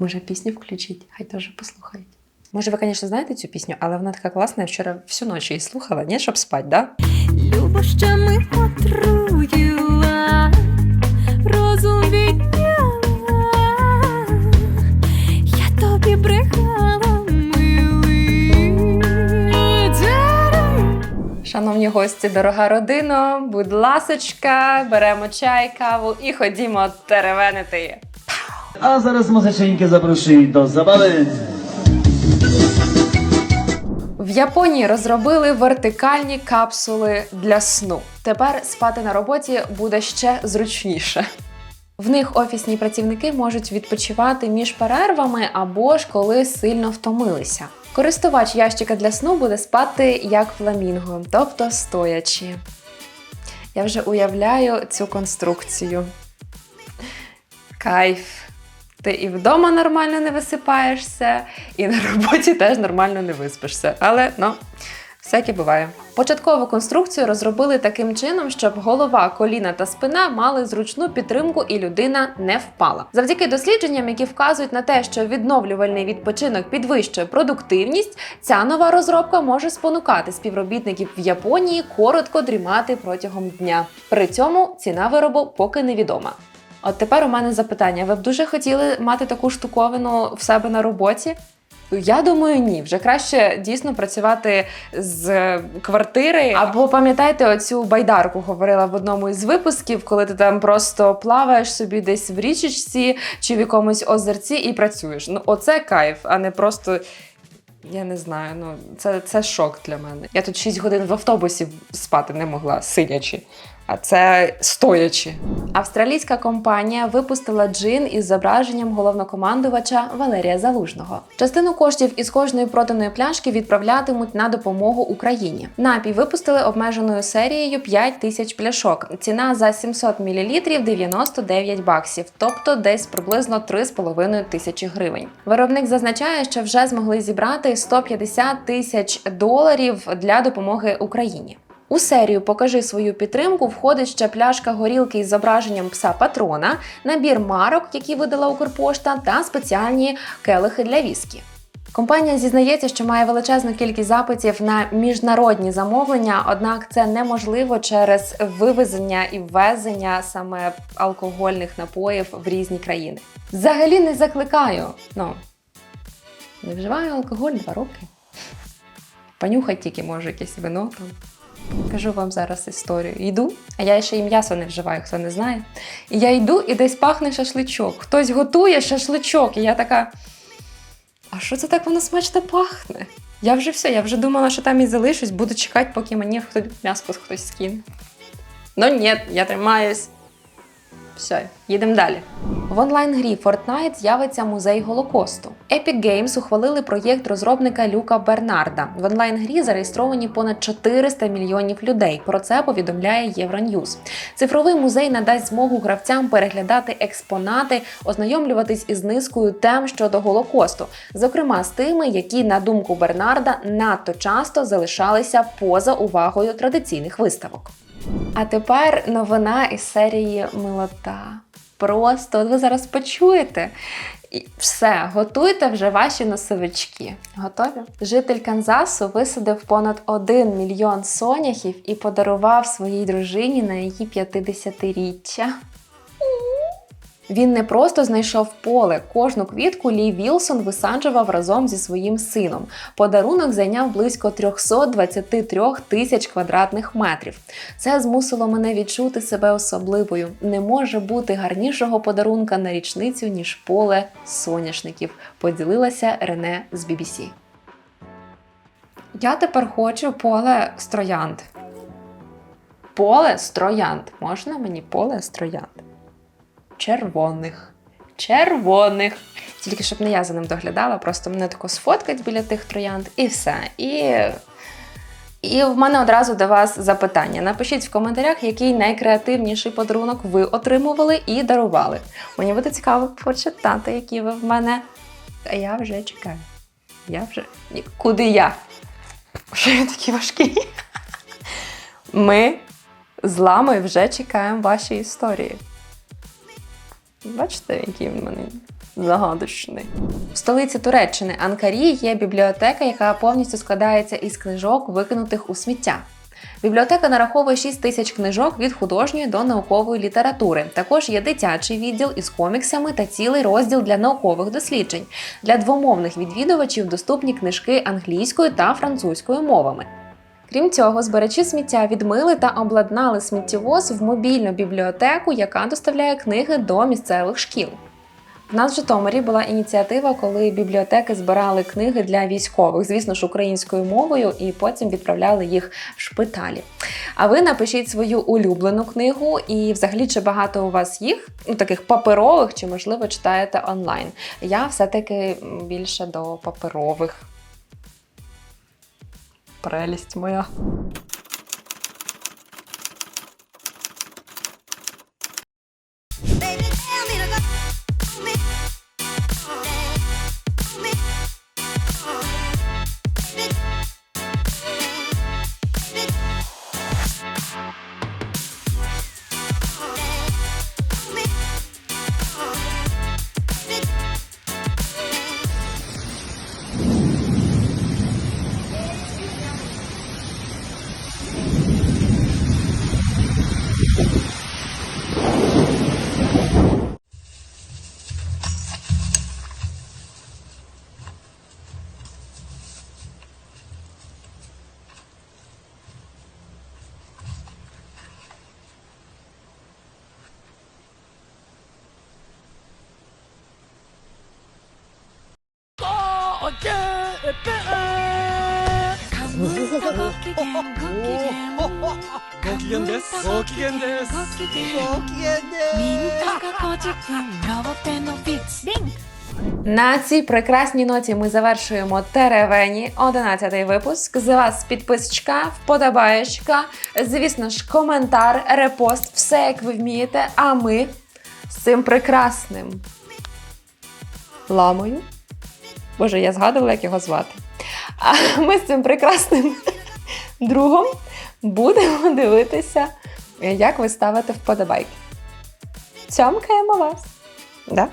Може, пісню включить, хай теж послухають. Може, ви, звісно, знаєте цю пісню, але вона така класна. Я вчора всю ніч її слухала, ні, щоб спати, да? Любощами отруїла, розум відняла, я тобі брехала, милий. Шановні гості, дорога родина, будь ласочка, беремо чай, каву і ходімо теревенити. A zaraz muzyczynki zaproszę do zabawy. В Японії розробили вертикальні капсули для сну. Тепер спати на роботі буде ще зручніше. В них офісні працівники можуть відпочивати між перервами або ж коли сильно втомилися. Користувач ящика для сну буде спати як фламінго, тобто стоячи. Я вже уявляю цю конструкцію. Кайф. Ти і вдома нормально не висипаєшся, і на роботі теж нормально не виспишся. Але ну, всяке буває. Початкову конструкцію розробили таким чином, щоб голова, коліна та спина мали зручну підтримку і людина не впала. Завдяки дослідженням, які вказують на те, що відновлювальний відпочинок підвищує продуктивність, ця нова розробка може спонукати співробітників в Японії коротко дрімати протягом дня. При цьому ціна виробу поки невідома. От тепер у мене запитання: ви б дуже хотіли мати таку штуковину в себе на роботі? Я думаю, ні. Вже краще дійсно працювати з квартири. Або пам'ятаєте, оцю байдарку говорила в одному із випусків, коли ти там просто плаваєш собі десь в річечці чи в якомусь озерці і працюєш. Ну, оце кайф, а не просто. Я не знаю, ну це, це шок для мене. Я тут 6 годин в автобусі спати не могла, сидячи, а це стоячи. Австралійська компанія випустила джин із зображенням головнокомандувача Валерія Залужного. Частину коштів із кожної проданої пляшки відправлятимуть на допомогу Україні. Напій випустили обмеженою серією 5 тисяч пляшок. Ціна за 700 мл 99 баксів, тобто десь приблизно 3,5 тисячі гривень. Виробник зазначає, що вже змогли зібрати 150 тисяч доларів для допомоги Україні. У серію Покажи свою підтримку входить ще пляшка горілки із зображенням пса патрона, набір марок, які видала Укрпошта, та спеціальні келихи для віскі. Компанія зізнається, що має величезну кількість запитів на міжнародні замовлення, однак це неможливо через вивезення і ввезення саме алкогольних напоїв в різні країни. Взагалі не закликаю. Ну не вживаю алкоголь два роки. Понюхать тільки може якесь вино там. Кажу вам зараз історію. Йду, а я ще і м'ясо не вживаю, хто не знає. І я йду і десь пахне шашличок. Хтось готує шашличок, і я така. А що це так воно смачно пахне? Я вже все, я вже думала, що там і залишусь, буду чекати, поки мені хтось м'ясо хтось скине. Ну ні, я тримаюсь. Все, їдемо далі. В онлайн-грі Fortnite з'явиться музей Голокосту. Epic Games ухвалили проєкт розробника Люка Бернарда. В онлайн-грі зареєстровані понад 400 мільйонів людей. Про це повідомляє Євроньюз. Цифровий музей надасть змогу гравцям переглядати експонати, ознайомлюватись із низкою тем щодо Голокосту, зокрема з тими, які, на думку Бернарда, надто часто залишалися поза увагою традиційних виставок. А тепер новина із серії Милота. Просто от ви зараз почуєте. І все, готуйте вже ваші носовички. Готові? Житель Канзасу висадив понад 1 мільйон соняхів і подарував своїй дружині на її 50-річчя. Він не просто знайшов поле. Кожну квітку Лі Вілсон висаджував разом зі своїм сином. Подарунок зайняв близько 323 тисяч квадратних метрів. Це змусило мене відчути себе особливою. Не може бути гарнішого подарунка на річницю, ніж поле соняшників. Поділилася Рене з BBC. Я тепер хочу поле з. Поле з троянд. Можна мені поле з троянд? Червоних. Червоних. Тільки щоб не я за ним доглядала, просто мене тако сфоткать біля тих троянд і все. І, і в мене одразу до вас запитання. Напишіть в коментарях, який найкреативніший подарунок ви отримували і дарували. Мені буде цікаво почитати, які ви в мене. А я вже чекаю. Я вже. Ні, Куди я? Що я такий важкий? Ми з ламою вже чекаємо ваші історії. Бачите, який в мене Загадочний. В столиці Туреччини Анкарі є бібліотека, яка повністю складається із книжок, викинутих у сміття. Бібліотека нараховує 6 тисяч книжок від художньої до наукової літератури. Також є дитячий відділ із коміксами та цілий розділ для наукових досліджень. Для двомовних відвідувачів доступні книжки англійською та французькою мовами. Крім цього, збирачі сміття відмили та обладнали сміттєвоз в мобільну бібліотеку, яка доставляє книги до місцевих шкіл. В нас в Житомирі була ініціатива, коли бібліотеки збирали книги для військових, звісно ж, українською мовою, і потім відправляли їх в шпиталі. А ви напишіть свою улюблену книгу, і взагалі чи багато у вас їх, ну таких паперових, чи можливо читаєте онлайн. Я все-таки більше до паперових. Прелість моя. На цій прекрасній ноті ми завершуємо теревені 11-й випуск. З вас підписочка, вподобаєчка, звісно ж, коментар, репост, все як ви вмієте. А ми з цим прекрасним. Ламою. Боже, я згадувала, як його звати. А ми з цим прекрасним другом будемо дивитися, як ви ставите вподобайки. Цьомкаємо вас. Да?